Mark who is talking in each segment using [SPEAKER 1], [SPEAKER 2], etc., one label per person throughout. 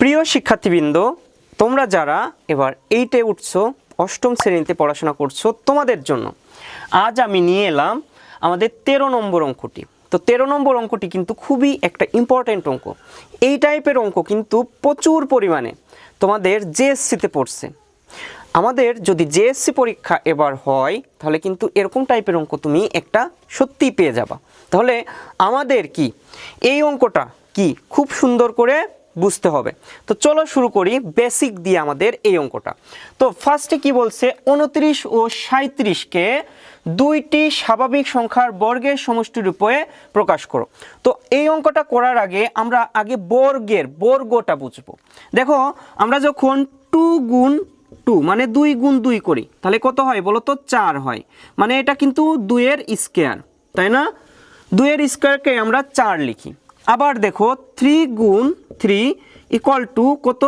[SPEAKER 1] প্রিয় শিক্ষার্থীবৃন্দ, তোমরা যারা এবার এইটে উঠছো, অষ্টম শ্রেণীতে পড়াশোনা করছ, তোমাদের জন্য আজ আমি নিয়ে এলাম আমাদের তেরো নম্বর অঙ্কটি। তো তেরো নম্বর অঙ্কটি কিন্তু খুবই একটা ইম্পর্ট্যান্ট অঙ্ক। এই টাইপের অঙ্ক কিন্তু প্রচুর পরিমাণে তোমাদের জেএসসিতে পড়ছে। আমাদের যদি জেএসসি পরীক্ষা এবার হয়, তাহলে কিন্তু এরকম টাইপের অঙ্ক তুমি একটা সত্যিই পেয়ে যাবা। তাহলে আমাদের কি? এই অঙ্কটা কি? খুব সুন্দর করে বুঝতে হবে। তো চলো শুরু করি বেসিক দিয়ে আমাদের এই অঙ্কটা। তো ফার্স্টে কি বলছে? উনত্রিশ ও সাঁত্রিশকে দুইটি স্বাভাবিক সংখ্যার বর্গের সমষ্টি রূপে প্রকাশ করো। তো এই অঙ্কটা করার আগে আমরা আগে বর্গের, বর্গটা বুঝব। দেখো, আমরা যখন টু গুণ টু মানে দুই গুণ দুই করি, তাহলে কত হয় বলো তো? চার হয়। মানে এটা কিন্তু দুইয়ের স্কোয়ার তাই না? দুইয়ের স্কোয়ারকে আমরা চার লিখি। আবার দেখো থ্রি গুণ থ্রি ইকুয়াল টু কত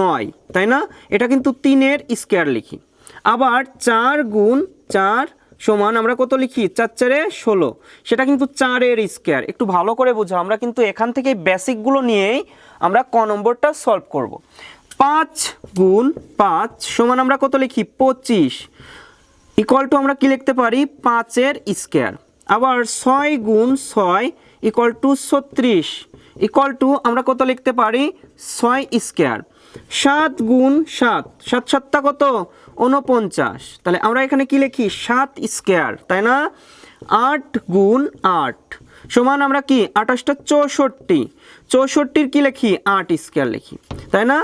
[SPEAKER 1] নয়, তাই না? এটা কিন্তু তিনের স্কোয়ার লিখি। আবার চার গুণ চার সমান আমরা কত লিখি? চার চারে ষোলো। সেটা কিন্তু চারের স্কোয়ার একটু ভালো করে বুঝো, আমরা কিন্তু এখান থেকে বেসিকগুলো নিয়েই আমরা ক নম্বরটা সলভ করব। পাঁচ গুণ পাঁচ সমান আমরা কত লিখি? পঁচিশ। ইকুয়াল টু আমরা কি লিখতে পারি? পাঁচের স্কোয়ার আবার ছয় গুণ ছয় ইকুয়াল টু ছত্রিশ, ইকুয়াল টু আমরা কত লিখতে পারি? ছয় স্কোয়ার। সাত গুণ সাত সাত সাতটা কত? উনপঞ্চাশ তাহলে আমরা এখানে কি লিখি? সাত স্কোয়ার, তাই না? আট গুণ আট সমান আমরা কি? আঠাশটা চৌষট্টি। চৌষট্টির কি লিখি? আট স্কোয়ার লিখি, তাই না?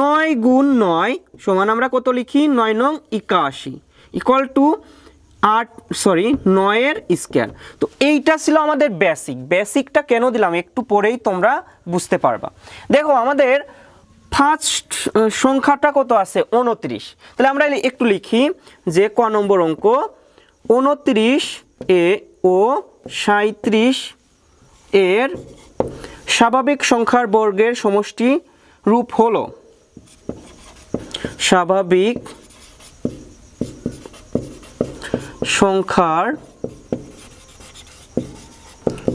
[SPEAKER 1] নয় গুণ নয় সমান আমরা কত লিখি? নয় নং একাশি। ইকুয়াল টু আট সরি নয়ের স্কোয়ার তো এইটা ছিল আমাদের বেসিক বেসিকটা কেন দিলাম? একটু পরেই তোমরা বুঝতে পারবা। দেখো, আমাদের ফার্স্ট সংখ্যাটা কত আছে? উনত্রিশ। তাহলে আমরা একটু লিখি যে ক নম্বর অঙ্ক। উনত্রিশ এ ও সাঁত্রিশ এর স্বাভাবিক সংখ্যার বর্গের সমষ্টি রূপ হলো। স্বাভাবিক সংখ্যার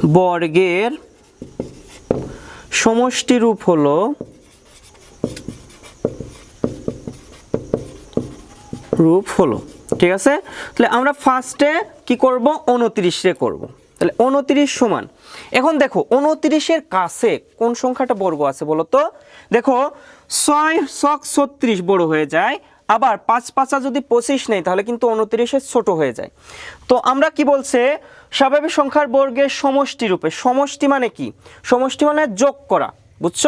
[SPEAKER 1] বর্গের সমষ্টি রূপ হলো রূপ হলো। ঠিক আছে? তাহলে আমরা ফার্স্টে কি করব? উনত্রিশে করব। তাহলে উনত্রিশ সমান। এখন দেখো, উনত্রিশের কাছে কোন সংখ্যাটা বর্গ আছে বলো তো দেখো, ছয় শক ছত্রিশ বড় হয়ে যায় আবার পাঁচ পাঁচা যদি পঁচিশ নেই, তাহলে কিন্তু উনত্রিশের ছোট হয়ে যায়। তো আমরা কি বলছে? স্বাভাবিক সংখ্যার বর্গের সমষ্টি রূপে। সমষ্টি মানে কি? সমষ্টি মানে যোগ করা, বুঝছ?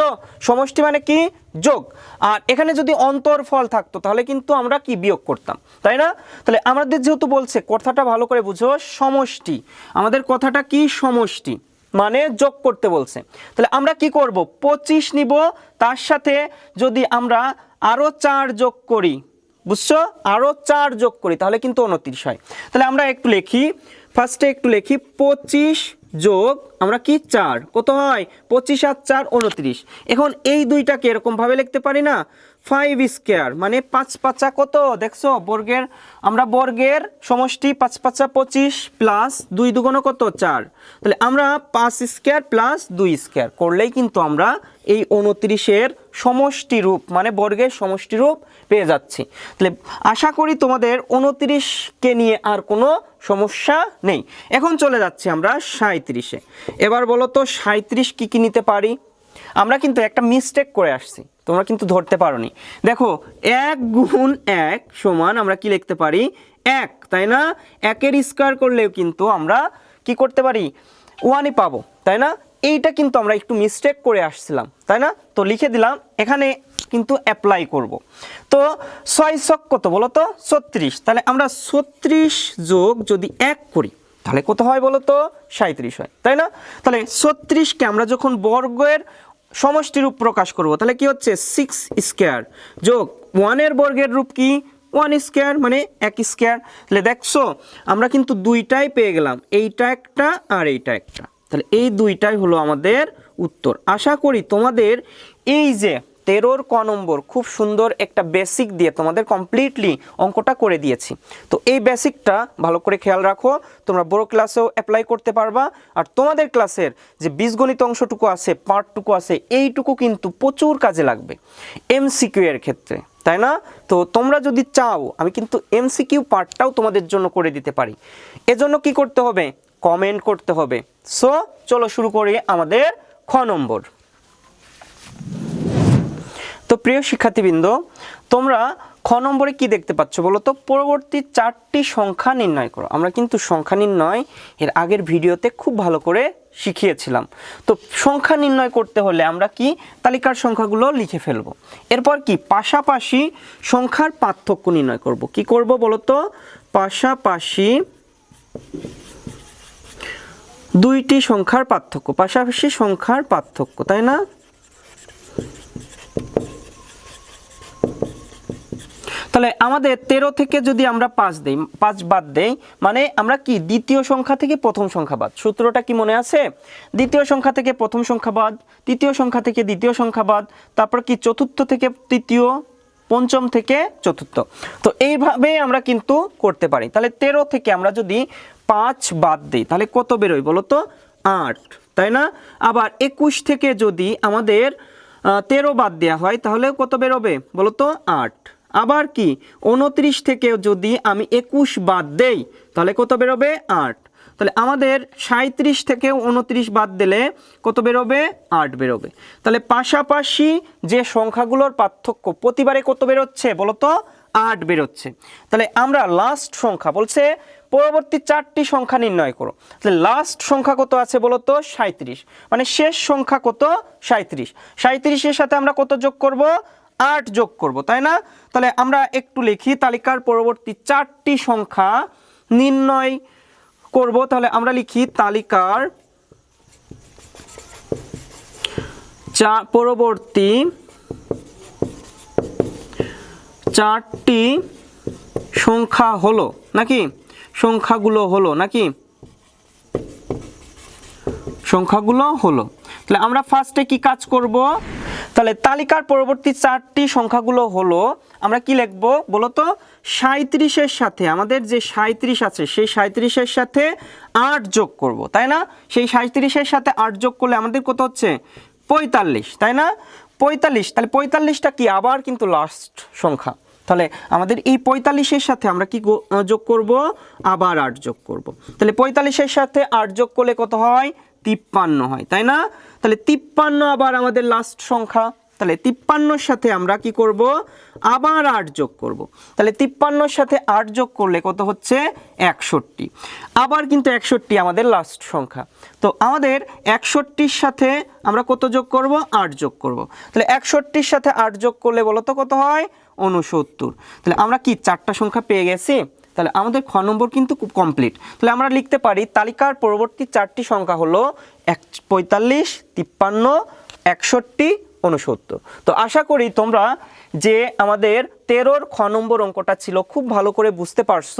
[SPEAKER 1] সমষ্টি মানে কি? যোগ। আর এখানে যদি অন্তরফল থাকতো, তাহলে কিন্তু আমরা কি বিয়োগ করতাম, তাই না? তাহলে আমাদের যেহেতু বলছে, কথাটা ভালো করে বুঝো, সমষ্টি। আমাদের কথাটা কি? সমষ্টি। মানে যোগ করতে বলছে। তাহলে আমরা কি করব? পঁচিশ নিব, তার সাথে যদি আমরা আরও চার যোগ করি বুঝছ? আরও চার যোগ করি, তাহলে কিন্তু উনত্রিশ হয়। তাহলে আমরা একটু লিখি ফার্স্টে একটু লিখি, পঁচিশ যোগ, আমরা কি চার? কত হয়? পঁচিশ আর চার, উনত্রিশ। এখন এই দুইটাকে এরকমভাবে লিখতে পারি না? ফাইভ স্কোয়ার মানে পাঁচ পাঁচা কত? দেখছ, বর্গের, আমরা বর্গের সমষ্টি পাঁচ পাঁচা পঁচিশ প্লাস দুই দুগুণ কত? চার। তাহলে আমরা পাঁচ স্কোয়ার প্লাস দুই স্কোয়ার করলেই কিন্তু আমরা এই উনত্রিশের সমষ্টি রূপ মানে বর্গের সমষ্টি রূপ পেয়ে যাচ্ছি। তাহলে আশা করি তোমাদের উনত্রিশকে নিয়ে আর কোনো সমস্যা নেই। এখন চলে যাচ্ছি আমরা সাঁত্রিশে এবার বলো তো সাঁত্রিশ কী কী নিতে পারি? আমরা কিন্তু একটা মিস্টেক করে আসছি, তোমরা কিন্তু ধরতে পারোনি। দেখো, এক গুণ এক সমান আমরা কি লিখতে পারি? এক, তাই না? একের স্কোয়ার করলেও কিন্তু আমরা কি করতে পারি? ওয়ানই পাবো, তাই না? এইটা কিন্তু আমরা একটু মিস্টেক করে আসছিলাম, তাই না? তো লিখে দিলাম, এখানে কিন্তু অ্যাপ্লাই করব। তো ছয় ছক কত বলো তো? ছত্রিশ। তাহলে আমরা ছত্রিশ যোগ যদি এক করি, তাহলে কত হয় বলো তো? সাঁত্রিশ হয়, তাই না? তাহলে ছত্রিশকে আমরা যখন বর্গের সমষ্টি রূপ প্রকাশ করব, তাহলে কি হচ্ছে? সিক্স স্কোয়ার যোগ ওয়ানের বর্গের রূপ কি? ওয়ান স্কোয়ার মানে এক স্কোয়ার তাহলে দেখছ, আমরা কিন্তু দুইটাই পেয়ে গেলাম, এইটা একটা আর এইটা একটা। তাহলে এই দুইটাই হলো আমাদের উত্তর। আশা করি তোমাদের এই যে তেরোর ক নম্বর খুব সুন্দর একটা বেসিক দিয়ে তোমাদের কমপ্লিটলি অঙ্কটা করে দিয়েছি। তো এই বেসিকটা ভালো করে খেয়াল রাখো, তোমরা বড় ক্লাসেও অ্যাপ্লাই করতে পারবা, আর তোমাদের ক্লাসের যে বীজগণিত অংশটুকু আছে পার্টটুকু আছে, এইটুকু কিন্তু প্রচুর কাজে লাগবে এমসিকিউ এর ক্ষেত্রে, তাই না? তো তোমরা যদি চাও, আমি কিন্তু এমসিকিউ পার্টটাও তোমাদের জন্য করে দিতে পারি। এজন্য কি করতে হবে? কমেন্ট করতে হবে। সো চলো শুরু করি আমাদের খ নম্বর। তো প্রিয় শিক্ষার্থীবৃন্দ, তোমরা খ নম্বরে কি দেখতে পাচ্ছ বলো তো? পরবর্তী চারটি সংখ্যা নির্ণয় করো। আমরা কিন্তু সংখ্যা নির্ণয় এর আগের ভিডিওতে খুব ভালো করে শিখিয়েছিলাম। তো সংখ্যা নির্ণয় করতে হলে আমরা কি তালিকার সংখ্যাগুলো লিখে ফেলব। এরপর কি? পাশাপাশি সংখ্যার পার্থক্য নির্ণয় করব। কি করব বলো তো? পাশাপাশি দুইটি সংখ্যার পার্থক্য, পাশাপাশি সংখ্যার পার্থক্য, তাই না? তাহলে আমাদের তেরো থেকে যদি আমরা পাঁচ দেই, পাঁচ বাদ দেই মানে আমরা কি, দ্বিতীয় সংখ্যা থেকে প্রথম সংখ্যা বাদ। সূত্রটা কি মনে আছে? দ্বিতীয় সংখ্যা থেকে প্রথম সংখ্যা বাদ, তৃতীয় সংখ্যা থেকে দ্বিতীয় সংখ্যা বাদ, তারপর কি চতুর্থ থেকে তৃতীয়, পঞ্চম থেকে চতুর্থ। তো এইভাবে আমরা কিন্তু করতে পারি। তাহলে তেরো থেকে আমরা যদি পাঁচ বাদ দিই। তাহলে কত বেরোয় বলো তো? আট, তাই না? আবার একুশ থেকে যদি আমাদের তেরো বাদ দেওয়া হয়, তাহলে কত বেরোবে বলো তো? আট। আবার কি? উনত্রিশ থেকে যদি আমি একুশ বাদ দেই, তাহলে কত বেরোবে? আট। তাহলে আমাদের সাঁত্রিশ থেকে উনত্রিশ বাদ দিলে কত বেরোবে? আট বেরোবে। তাহলে পাশাপাশি যে সংখ্যাগুলোর পার্থক্য প্রতিবারে কত বেরোচ্ছে বলো তো? আট বেরোচ্ছে। তাহলে আমরা লাস্ট সংখ্যা বলছে পরবর্তী চারটি সংখ্যা নির্ণয় করো। তাহলে লাস্ট সংখ্যা কত আছে বলো তো সাঁত্রিশ মানে শেষ সংখ্যা কত? সাঁত্রিশ সাঁত্রিশের সাথে আমরা কত যোগ করব? আট যোগ করব, তাই না? তাহলে আমরা একটু লিখি তালিকার পরবর্তী চারটি সংখ্যা নির্ণয় করব। তাহলে আমরা লিখি তালিকার চা, পরবর্তী চারটি সংখ্যা হলো, নাকি? সংখ্যাগুলো হলো নাকি? সংখ্যাগুলো হলো। তাহলে আমরা ফার্স্টে কি কাজ করব? তাহলে তালিকার পরবর্তী চারটি সংখ্যাগুলো হলো, আমরা কি লিখব বলো তো সাঁত্রিশের সাথে, আমাদের যে সাঁত্রিশ আছে, সেই সাঁত্রিশের সাথে আট যোগ করব, তাই না? সেই সাঁত্রিশের সাথে আট যোগ করলে আমাদের কত হচ্ছে? পঁয়তাল্লিশ, তাই না? পঁয়তাল্লিশ, তাহলে পঁয়তাল্লিশটা কি? আবার কিন্তু লাস্ট সংখ্যা। তাহলে আমাদের এই পঁয়তাল্লিশের সাথে আমরা কি যোগ করব? আবার আট যোগ করব। তাহলে পঁয়তাল্লিশের সাথে আট যোগ করলে কত হয়? তিপ্পান্ন হয়, তাই না? তাহলে তিপ্পান্ন আবার আমাদের লাস্ট সংখ্যা। তাহলে তিপ্পান্নর সাথে আমরা কি করব? আবার আট যোগ করব। তাহলে তিপ্পান্নর সাথে আট যোগ করলে কত হচ্ছে? একষট্টি। আবার কিন্তু একষট্টি আমাদের লাস্ট সংখ্যা। তো আমাদের একষট্টির সাথে আমরা কত যোগ করব? আট যোগ করব। তাহলে একষট্টির সাথে আট যোগ করলে বলো তো কত হয়? উনসত্তর তাহলে আমরা কি চারটা সংখ্যা পেয়ে গেছি? তাহলে আমাদের খ নম্বর কিন্তু খুব কমপ্লিট তাহলে আমরা লিখতে পারি, তালিকার পরবর্তী চারটি সংখ্যা হলো এক পঁয়তাল্লিশ, তিপ্পান্ন, একষট্টি উনসত্তর তো আশা করি তোমরা যে আমাদের তেরোর খ নম্বর অঙ্কটা ছিল, খুব ভালো করে বুঝতে পারছ।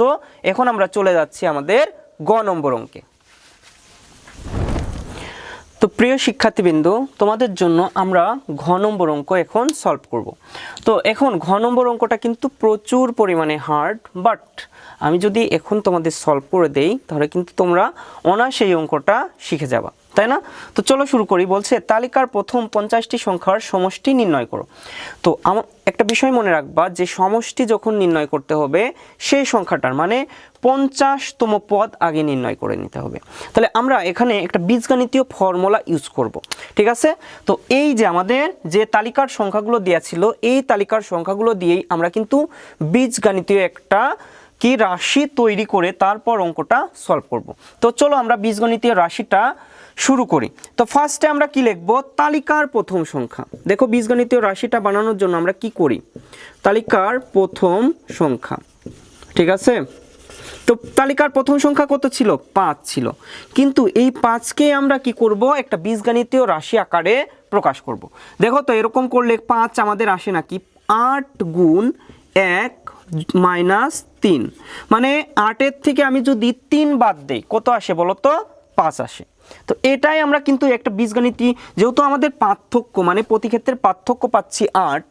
[SPEAKER 1] এখন আমরা চলে যাচ্ছি আমাদের গ নম্বর অঙ্কে। তো প্রিয় শিক্ষার্থীবৃন্দ, তোমাদের জন্য আমরা ঘ নম্বর অঙ্ক এখন সলভ করব। তো এখন ঘ নম্বর অঙ্কটা কিন্তু প্রচুর পরিমাণে হার্ড বাট আমি যদি এখন তোমাদের সলভ করে দেই, তাহলে কিন্তু তোমরা অনায়াসে এই অঙ্কটা শিখে যাবা। তাই না? তো চলো শুরু করি। বলছে, তালিকার প্রথম পঞ্চাশটি সংখ্যার সমষ্টি নির্ণয় করো। তো একটা বিষয় মনে রাখবা যে সমষ্টি যখন নির্ণয় করতে হবে, সেই সংখ্যাটার মানে পঞ্চাশতম পদ আগে নির্ণয় করে নিতে হবে। তাহলে আমরা এখানে একটা বীজগণিতীয় ফর্মুলা ইউজ করব, ঠিক আছে? তো এই যে আমাদের যে তালিকার সংখ্যাগুলো দেওয়া ছিল, এই তালিকার সংখ্যাগুলো দিয়েই আমরা কিন্তু বীজগণিতীয় একটা কি রাশি তৈরি করে তারপর অঙ্কটা সলভ করব। তো চলো আমরা বীজগণিতীয় রাশিটা শুরু করি। তো ফার্স্টে আমরা কি লিখব? তালিকার প্রথম সংখ্যা। দেখো বীজগণিতীয় রাশিটা বানানোর জন্য আমরা কি করি? তালিকার প্রথম সংখ্যা। ঠিক আছে? তো তালিকার প্রথম সংখ্যা কত ছিল? পাঁচ ছিল। কিন্তু এই পাঁচকে আমরা কি করব? একটা বীজগণিতীয় রাশি আকারে প্রকাশ করব। দেখো তো এরকম করলে পাঁচ আমাদের আসে নাকি? আট গুণ এক মাইনাস তিন। মানে আটের থেকে আমি যদি তিন বাদ দেই, কত আসে বলো তো পাঁচ আসে। তো এটাই আমরা কিন্তু একটা বীজগণিতী যেহেতু আমাদের পার্থক্য মানে প্রতি ক্ষেত্রের পার্থক্য পাচ্ছি আট,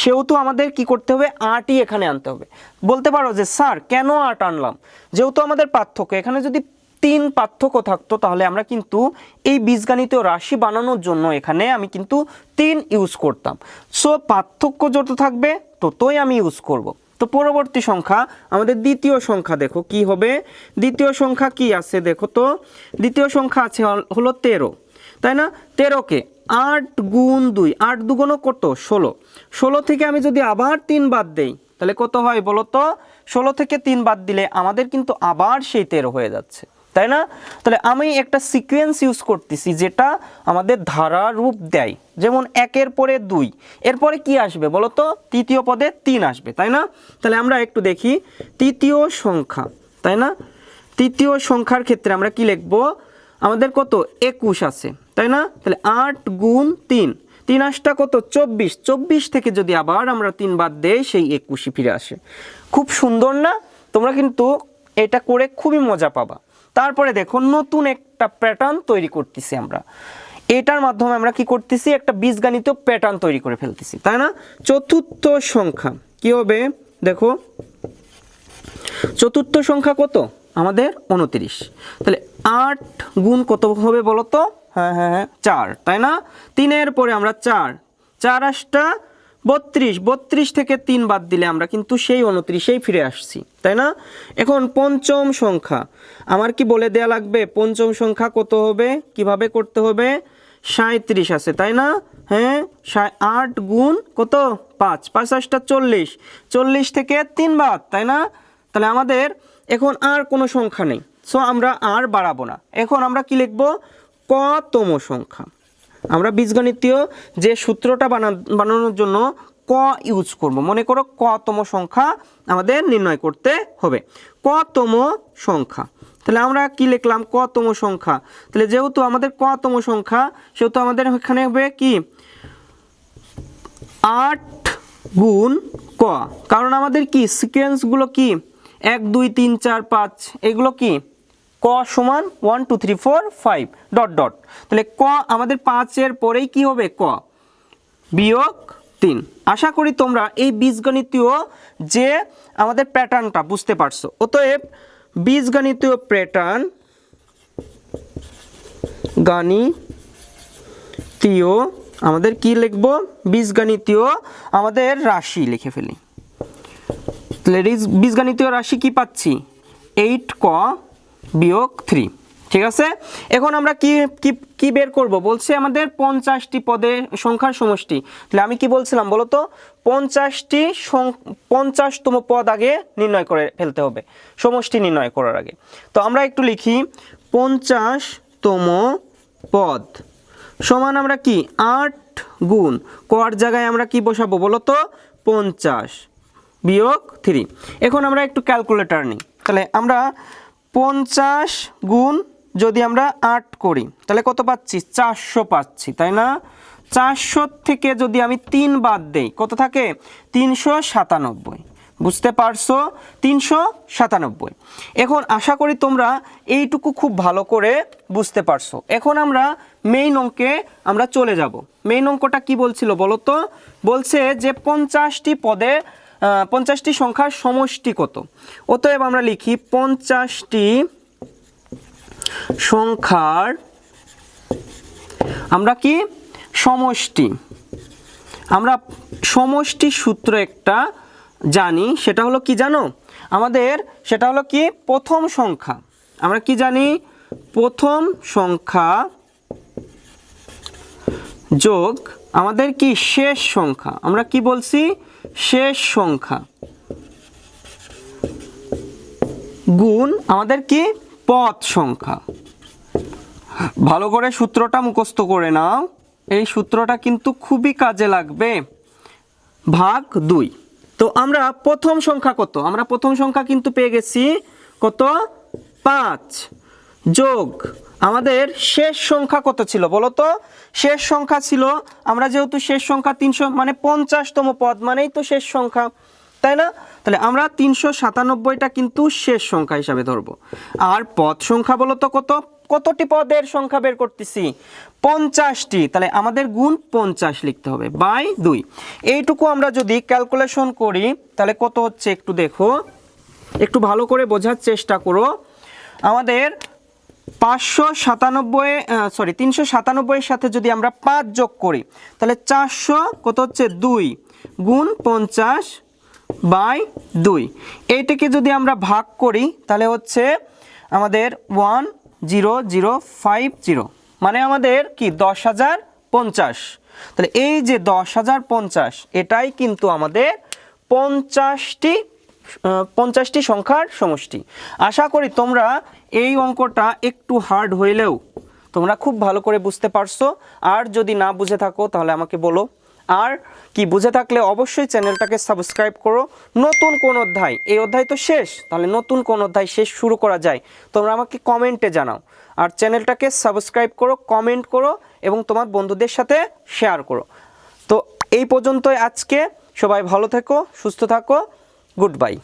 [SPEAKER 1] সেহেতু আমাদের কি করতে হবে? আটই এখানে আনতে হবে। বলতে পারো যে, স্যার, কেন আট আনলাম? যেহেতু আমাদের পার্থক্য, এখানে যদি তিন পার্থক্য থাকতো। তাহলে আমরা কিন্তু এই বীজগণিতীয় রাশি বানানোর জন্য এখানে আমি কিন্তু তিন ইউজ করতাম। সো পার্থক্য যত থাকবে, ততই আমি ইউজ করব। তো পরবর্তী সংখ্যা, আমাদের দ্বিতীয় সংখ্যা দেখো কি হবে। দ্বিতীয় সংখ্যা কি আছে দেখো তো? দ্বিতীয় সংখ্যা আছে হল- হলো তেরো। তাই না? তেরোকে আট গুণ দুই। আট দুগুণও কত? ষোলো। ষোলো থেকে আমি যদি আবার তিন বাদ দেই, তাহলে কত হয় বলো তো? ষোলো থেকে তিন বাদ দিলে আমাদের কিন্তু আবার সেই তেরো হয়ে যাচ্ছে। তাই না? তাহলে আমি একটা সিকোয়েন্স ইউজ করতেছি যেটা আমাদের ধারা রূপ দেয়। যেমন একের পরে দুই। এরপরে কি আসবে বলো তো? তৃতীয় পদে তিন আসবে, তাই না? তাহলে আমরা একটু দেখি। তৃতীয় সংখ্যা, তাই না? তৃতীয় সংখ্যার ক্ষেত্রে আমরা কি লিখব? আমাদের কত? একুশ আছে, তাই না? তাহলে আট গুণ তিন। তিন আটটা কত? চব্বিশ। চব্বিশ থেকে যদি আবার আমরা তিন বাদ দেই, সেই একুশই ফিরে আসে। খুব সুন্দর না? তোমরা কিন্তু এটা করে খুবই মজা পাবা। তারপরে দেখো, নতুন একটা প্যাটার্ন তৈরি করতেছি আমরা। এটার মাধ্যমে আমরা কি করতেছি? একটা বীজগণিত প্যাটার্ন তৈরি করে ফেলতেছি, তাই না? চতুর্থ সংখ্যা, কি হবে? দেখো, চতুর্থ সংখ্যা কত? আমাদের উনত্রিশ। তাহলে আট গুণ কত হবে বলো তো হ্যাঁ হ্যাঁ হ্যাঁ চার, তাই না? তিনের পরে আমরা চার চার আটটা বত্রিশ বত্রিশ থেকে তিন বাদ দিলে আমরা কিন্তু সেই উনত্রিশেই ফিরে আসছি, তাই না? এখন পঞ্চম সংখ্যা, আমার কি বলে দেয়া লাগবে? পঞ্চম সংখ্যা কত হবে? কীভাবে করতে হবে? সাঁত্রিশ আছে, তাই না? হ্যাঁ আট গুণ কত? পাঁচ পাঁচ আটটা চল্লিশ চল্লিশ থেকে তিন বাদ, তাই না? তাহলে আমাদের এখন আর কোনো সংখ্যা নেই সো আমরা আর বাড়াবো না। এখন আমরা কি লিখব? কতম সংখ্যা। আমরা বীজগণিতীয় যে সূত্রটা বানা, বানানোর জন্য ক ইউজ করব। মনে করো কতম সংখ্যা আমাদের নির্ণয় করতে হবে। কতম সংখ্যা। তাহলে আমরা কি লিখলাম? কতম সংখ্যা। তাহলে যেহেতু আমাদের কতম সংখ্যা, সেহেতু আমাদের এখানে হবে কি? আট গুণ ক। কারণ আমাদের কি? সিকোয়েন্সগুলো কি? এক, দুই, তিন, চার, পাঁচ, এগুলো কি? ক সমান one two three four five dot dot তাহলে ক আমাদের পাঁচের পরেই কি হবে? ক বিয়োগ তিন। আশা করি তোমরা এই বীজগণিতীয় যে আমাদের প্যাটার্নটা বুঝতে পারছ। অতএব বীজগণিতীয় প্যাটার্ন গাণিতীয়, আমাদের কি লিখব? বীজগণিতীয় আমাদের রাশি লিখে ফেলি। তাহলে বীজগণিতীয় রাশি কি পাচ্ছি? এইট ক বিয়োগ থ্রি ঠিক আছে? এখন আমরা কি কি বের করব? বলছে আমাদের পঞ্চাশটি পদে সংখ্যার সমষ্টি। তাহলে আমি কি বলছিলাম বলো তো পঞ্চাশটি পঞ্চাশতম পদ আগে নির্ণয় করে ফেলতে হবে। সমষ্টি নির্ণয় করার আগে। তো আমরা একটু লিখি, পঞ্চাশতম পদ সমান আমরা কি? আট গুণ। কর জায়গায় আমরা কি বসাবো বলো তো পঞ্চাশ বিয়োগ থ্রি এখন আমরা একটু ক্যালকুলেটার নিই। তাহলে আমরা পঞ্চাশ গুণ যদি আমরা আট করি, তাহলে কত পাচ্ছি? চারশো পাচ্ছি, তাই না? চারশো থেকে যদি আমি তিন বাদ দেই, কত থাকে? তিনশো সাতানব্বই। বুঝতে পারছ? তিনশো সাতানব্বই। এখন আশা করি তোমরা এইটুকু খুব ভালো করে বুঝতে পারছ। এখন আমরা মেইন অঙ্কে আমরা চলে যাব। মেইন অঙ্কটা কি বলছিল বলো তো? বলছে যে পঞ্চাশটি পদে পঞ্চাশটি সংখ্যার সমষ্টি কত? অতএব আমরা লিখি পঞ্চাশটি সংখ্যার, আমরা কি? সমষ্টি। আমরা সমষ্টি সূত্র একটা জানি, সেটা হলো কি জানো? আমাদের সেটা হলো কি? প্রথম সংখ্যা। আমরা কি জানি? প্রথম সংখ্যা যোগ আমাদের কি? শেষ সংখ্যা। আমরা কি বলছি? শেষ সংখ্যা। গুণ আমাদের কি? পদ সংখ্যা। ভালো করে সূত্রটা মুখস্থ করে নাও। এই সূত্রটা কিন্তু খুবই কাজে লাগবে। ভাগ দুই। তো আমরা প্রথম সংখ্যা কত? আমরা প্রথম সংখ্যা কিন্তু পেয়ে গেছি কত? পাঁচ। যোগ আমাদের শেষ সংখ্যা কত ছিল বলো তো? শেষ সংখ্যা ছিল, আমরা যেহেতু শেষ সংখ্যা তিনশো মানে পঞ্চাশতম পদ মানেই তো শেষ সংখ্যা, তাই না? তাহলে আমরা তিনশো সাতানব্বইটা কিন্তু শেষ সংখ্যা হিসাবে ধরবো। আর পদ সংখ্যা বলো তো কত? কতটি পদের সংখ্যা বের করতেছি? পঞ্চাশটি, তাহলে আমাদের গুণ পঞ্চাশ লিখতে হবে, বাই দুই। এইটুকু আমরা যদি ক্যালকুলেশন করি, তাহলে কত হচ্ছে একটু দেখো। একটু ভালো করে বোঝার চেষ্টা করো। আমাদের পাঁচশো সাতানব্বই সরি তিনশো সাতানব্বইয়ের সাথে যদি আমরা পাঁচ যোগ করি, তাহলে চারশো কত হচ্ছে দুই গুণ পঞ্চাশ বাই দুই। এইটাকে যদি আমরা ভাগ করি, তাহলে হচ্ছে আমাদের one zero zero five zero মানে আমাদের কি দশ হাজার পঞ্চাশ। তাহলে এই যে দশ হাজার পঞ্চাশ, এটাই কিন্তু আমাদের পঞ্চাশটি পঞ্চাশটি সংখ্যার সমষ্টি। আশা করি তোমরা এই অঙ্কটা একটু হার্ড হইলেও তোমরা খুব ভালো করে বুঝতে পারছ। আর যদি না বুঝে থাকো, তাহলে আমাকে বলো। আর কি বুঝে থাকলে অবশ্যই চ্যানেলটাকে সাবস্ক্রাইব করো। নতুন কোন অধ্যায়, এই অধ্যায় তো শেষ, তাহলে নতুন কোন অধ্যায় শেষ শুরু করা যায়। তোমরা আমাকে কমেন্টে জানাও। আর চ্যানেলটাকে সাবস্ক্রাইব করো কমেন্ট করো এবং তোমার বন্ধুদের সাথে শেয়ার করো। তো এই পর্যন্তই আজকে। সবাই ভালো থেকো, সুস্থ থাকো। Good bye